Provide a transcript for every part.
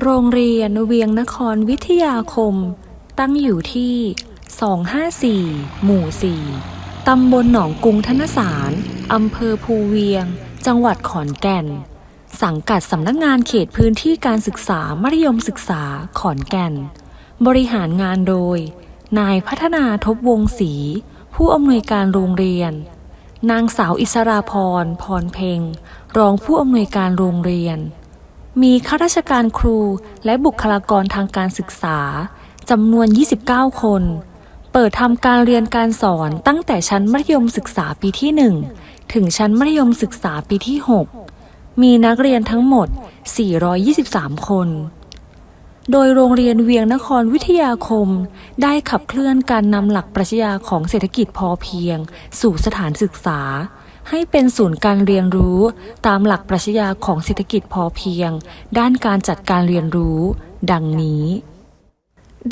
โรงเรียนเวียงนครวิทยาคม ตั้งอยู่ที่ 254 หมู่ 4 ตำบลหนองกุงธนสารอำเภอภูเวียง จังหวัดขอนแก่น สังกัดสำนักงานเขตพื้นที่การศึกษามัธยมศึกษาขอนแก่น บริหารงานโดย นายพัฒนาทบวงศรีผู้อำนวยการโรงเรียน นางสาวอิสราพร พรเพ็งรองผู้อำนวยการโรงเรียน มีข้าราชการครูและบุคลากรทางการศึกษาจำนวน 29 คน เปิดทำการเรียนการสอนตั้งแต่ชั้นมัธยมศึกษาปีที่ 1 ถึงชั้นมัธยมศึกษาปีที่ 6 มีนักเรียนทั้งหมด 423 คน โดยโรงเรียนเวียงนครวิทยาคม ได้ขับเคลื่อนการนำหลักปรัชญาของเศรษฐกิจพอเพียง สู่สถานศึกษา ให้เป็นศูนย์การเรียนรู้ ตามหลักปรัชญาของเศรษฐกิจพอเพียง ด้านการจัดการเรียนรู้ ดังนี้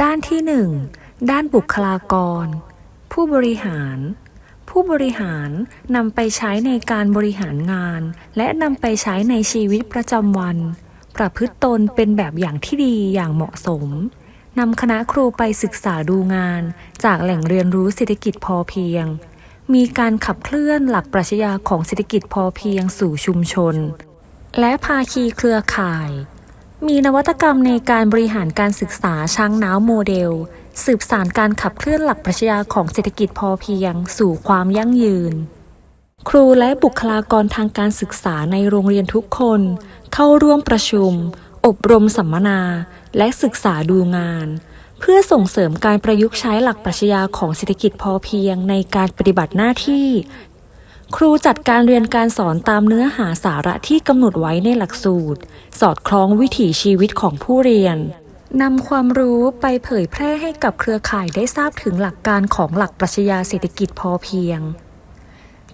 ด้านที่ 1 ด้านบุคลากร ผู้บริหาร ผู้บริหารนำไปใช้ในการบริหารงาน และนำไปใช้ในชีวิตประจำวัน ประพฤติตนเป็นแบบอย่างที่ดีอย่างเหมาะสมนำคณะครูไปศึกษาดูงาน จากแหล่งเรียนรู้เศรษฐกิจพอเพียง มีการขับเคลื่อนหลักปรัชญาของเศรษฐกิจพอเพียงสู่ชุมชน และภาคีเครือข่าย มีนวัตกรรมในการบริหารการศึกษาช้างน้าวโมเดล สืบสานการขับเคลื่อนหลักปรัชญาของเศรษฐกิจพอเพียง สู่ความยั่งยืน ครูและบุคลากรทางการศึกษาในโรงเรียนทุกคน เข้าร่วมประชุม อบรมสัมมนา และศึกษาดูงาน เพื่อส่งเสริมการประยุกต์ใช้หลักปรัชญาของเศรษฐกิจพอเพียงในการปฏิบัติหน้าที่ ครูจัดการเรียนการสอนตามเนื้อหาสาระที่กำหนดไว้ในหลักสูตร สอดคล้องวิถีชีวิตของผู้เรียนนำความรู้ไปเผยแพร่ให้กับเครือข่ายได้ทราบถึงหลักการของหลักปรัชญาเศรษฐกิจพอเพียง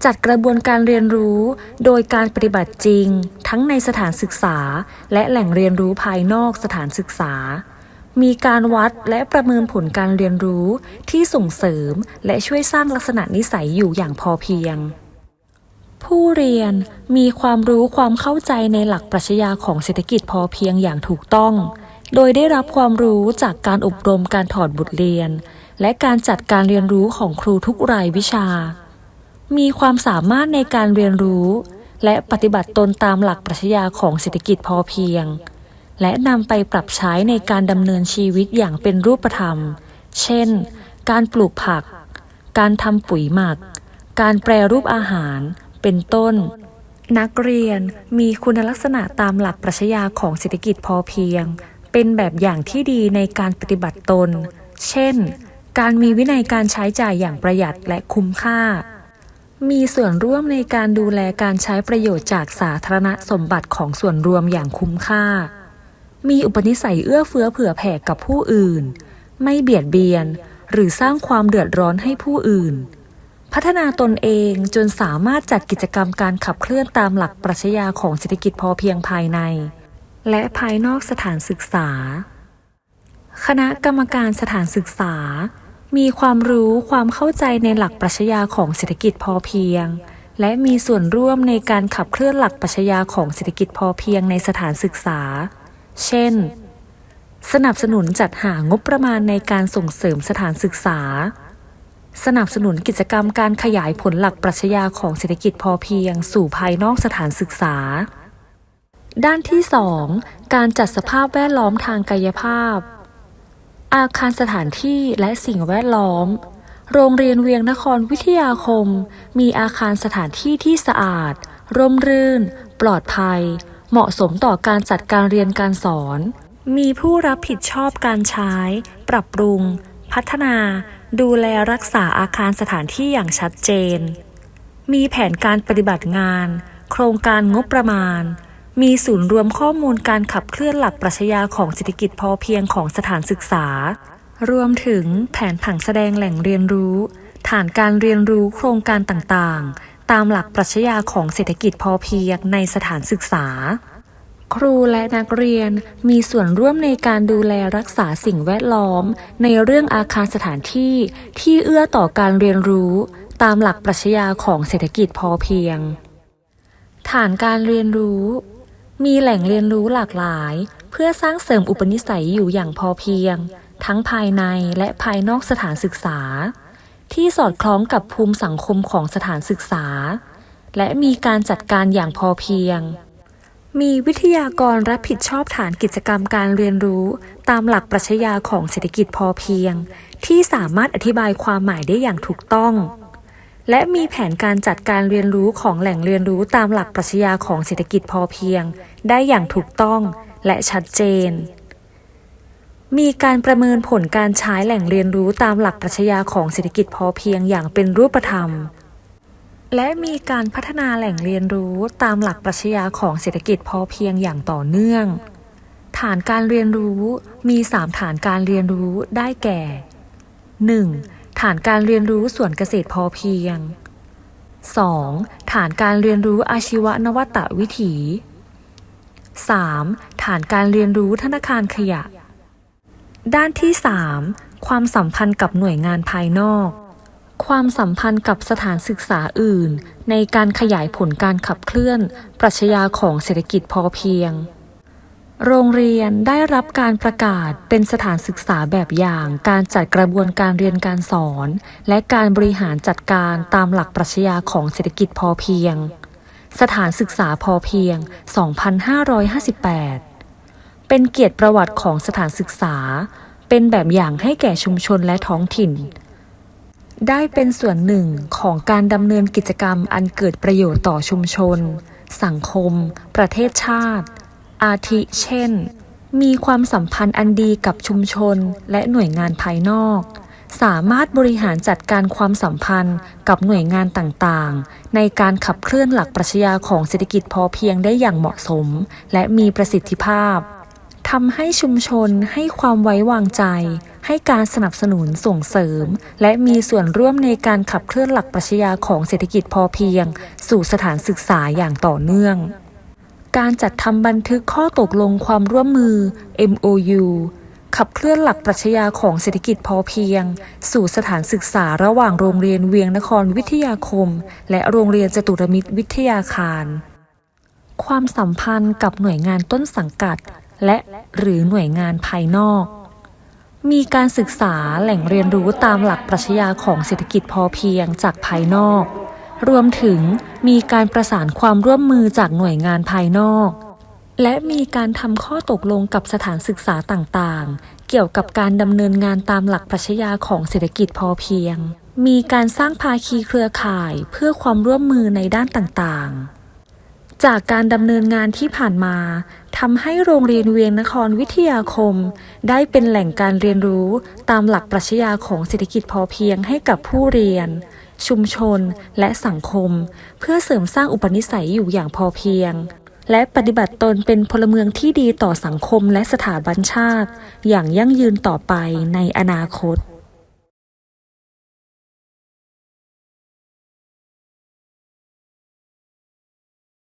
จัดกระบวนการเรียนรู้โดยการปฏิบัติจริง ทั้งในสถานศึกษา และแหล่งเรียนรู้ภายนอกสถานศึกษา มีการวัดและประเมินผลการเรียนรู้ที่ส่งเสริมและช่วยสร้างลักษณะนิสัยอยู่อย่างพอเพียง ผู้เรียนมีความรู้ความเข้าใจในหลักปรัชญาของเศรษฐกิจพอเพียงอย่างถูกต้อง โดยได้รับความรู้จากการอบรมการถอดบทเรียน และการจัดการเรียนรู้ของครูทุกรายวิชา มีความสามารถในการเรียนรู้ และปฏิบัติตนตามหลักปรัชญาของเศรษฐกิจพอเพียง และนำไปปรับใช้ในการดำเนินชีวิตอย่างเป็นรูปธรรม เช่น การปลูกผัก การทำปุ๋ยหมัก การแปรรูปอาหาร เป็นต้น นักเรียนมีคุณลักษณะตามหลักปรัชญาของเศรษฐกิจพอเพียง เป็นแบบอย่างที่ดีในการปฏิบัติตน เช่น การมีวินัยการใช้จ่ายอย่างประหยัดและคุ้มค่า มีส่วนร่วมในการดูแลการใช้ประโยชน์จากสาธารณสมบัติของส่วนรวมอย่างคุ้มค่า มีอุปนิสัยเอื้อเฟื้อเผื่อแผ่กับผู้อื่น ไม่เบียดเบียน หรือสร้างความเดือดร้อนให้ผู้อื่น พัฒนาตนเองจนสามารถจัดกิจกรรมการขับเคลื่อนตามหลักปรัชญาของเศรษฐกิจพอเพียงภายใน และภายนอกสถานศึกษา คณะกรรมการสถานศึกษา มีความรู้ความเข้าใจในหลักปรัชญาของเศรษฐกิจพอเพียงและมีส่วนร่วมในการขับเคลื่อนหลักปรัชญาของเศรษฐกิจพอเพียงในสถานศึกษา เช่น สนับสนุนจัดหางบประมาณในการส่งเสริมสถานศึกษา สนับสนุนกิจกรรมการขยายผลหลักปรัชญาของเศรษฐกิจพอเพียงสู่ภายนอกสถานศึกษา ด้านที่ 2 การจัดสภาพแวดล้อมทางกายภาพ อาคารสถานที่และสิ่งแวดล้อมโรงเรียนเวียงนครวิทยาคม มีอาคารสถานที่ที่สะอาด ร่มรื่น ปลอดภัย เหมาะสมต่อการจัดการเรียนการสอน มีผู้รับผิดชอบการใช้ ปรับปรุง พัฒนา ดูแลรักษาอาคารสถานที่อย่างชัดเจน มีแผนการปฏิบัติงาน โครงการงบประมาณ มีศูนย์รวมข้อมูลการขับเคลื่อนหลักปรัชญาของเศรษฐกิจพอเพียงของสถานศึกษา รวมถึงแผนผังแสดงแหล่งเรียนรู้ ฐานการเรียนรู้โครงการต่างๆ ตามหลักปรัชญาของเศรษฐกิจพอเพียงในสถานศึกษา ครูและนักเรียนมีส่วนร่วมในการดูแลรักษาสิ่งแวดล้อม ในเรื่องอาคารสถานที่ที่เอื้อต่อการเรียนรู้ ตามหลักปรัชญาของเศรษฐกิจพอเพียง ฐานการเรียนรู้ มีแหล่งเรียนรู้หลากหลาย เพื่อสร้างเสริมอุปนิสัยอยู่อย่างพอเพียง ทั้งภายในและภายนอกสถานศึกษา ที่สอดคล้องกับภูมิสังคมของสถานศึกษา และมีการจัดการอย่างพอเพียง มีวิทยากรรับผิดชอบฐานกิจกรรมการเรียนรู้ ตามหลักปรัชญาของเศรษฐกิจพอเพียง ที่สามารถอธิบายความหมายได้อย่างถูกต้อง และมีแผนการจัดการเรียนรู้ของแหล่งเรียนรู้ตามหลักปรัชญาของเศรษฐกิจพอเพียง ได้อย่างถูกต้องและชัดเจน มีการประเมินผลการใช้แหล่งเรียนรู้ตามหลักปรัชญาของเศรษฐกิจพอเพียงอย่างเป็นรูปธรรม และมีการพัฒนาแหล่งเรียนรู้ตามหลักปรัชญาของเศรษฐกิจพอเพียงอย่างต่อเนื่อง ฐานการเรียนรู้มี 3 ฐานการเรียนรู้ได้แก่ 1. ฐานการเรียนรู้ส่วนเกษตรพอเพียง 2. ฐานการเรียนรู้อาชีวนวัตวิถี 3. ฐานการเรียนรู้ธนาคารขยะ ด้านที่ 3 ความสัมพันธ์กับหน่วยงานภายนอก ความสัมพันธ์กับสถานศึกษาอื่น ในการขยายผลการขับเคลื่อน ปรัชญาของเศรษฐกิจพอเพียง โรงเรียนได้รับการประกาศเป็นสถานศึกษาแบบอย่างการจัดกระบวนการเรียนการสอน และการบริหารจัดการตามหลักปรัชญาของเศรษฐกิจพอเพียง สถานศึกษาพอเพียง 2558 เป็นเกียรติประวัติของสถานศึกษา เป็นแบบอย่างให้แก่ชุมชนและท้องถิ่น ได้เป็นส่วนหนึ่งของการดำเนินกิจกรรมอันเกิดประโยชน์ต่อชุมชน สังคม ประเทศชาติ อาทิเช่น มีความสัมพันธ์อันดีกับชุมชนและหน่วยงานภายนอกสามารถบริหารจัดการความสัมพันธ์กับหน่วยงานต่างๆ ในการขับเคลื่อนหลักปรัชญาของเศรษฐกิจพอเพียงได้อย่างเหมาะสม และมีประสิทธิภาพ ทำให้ชุมชนให้ความไว้วางใจ ให้การสนับสนุนส่งเสริม และมีส่วนร่วมในการขับเคลื่อนหลักปรัชญาของเศรษฐกิจพอเพียง สู่สถานศึกษาอย่างต่อเนื่อง การจัดทำบันทึกข้อตกลงความร่วมมือ MOU ขับเคลื่อนหลักปรัชญาของเศรษฐกิจพอเพียง สู่สถานศึกษาระหว่างโรงเรียนเวียงนครวิทยาคม และโรงเรียนจตุรมิตรวิทยาคาร ความสัมพันธ์กับหน่วยงานต้นสังกัด และหรือหน่วยงานภายนอก มีการศึกษาแหล่งเรียนรู้ตามหลักปรัชญาของเศรษฐกิจพอเพียงจากภายนอก รวมถึงมีการประสานความร่วมมือจากหน่วยงานภายนอก และมีการทำข้อตกลงกับสถานศึกษาต่างๆ เกี่ยวกับการดำเนินงานตามหลักปรัชญาของเศรษฐกิจพอเพียง มีการสร้างภาคีเครือข่ายเพื่อความร่วมมือในด้านต่างๆจากการดำเนินงานที่ผ่านมา ทำให้โรงเรียนเวียงนครวิทยาคม ได้เป็นแหล่งการเรียนรู้ตามหลักปรัชญาของเศรษฐกิจพอเพียงให้กับผู้เรียน ชุมชนและสังคม เพื่อเสริมสร้างอุปนิสัยอยู่อย่างพอเพียง และปฏิบัติตนเป็นพลเมืองที่ดีต่อสังคมและสถาบันชาติ อย่างยั่งยืนต่อไปในอนาคต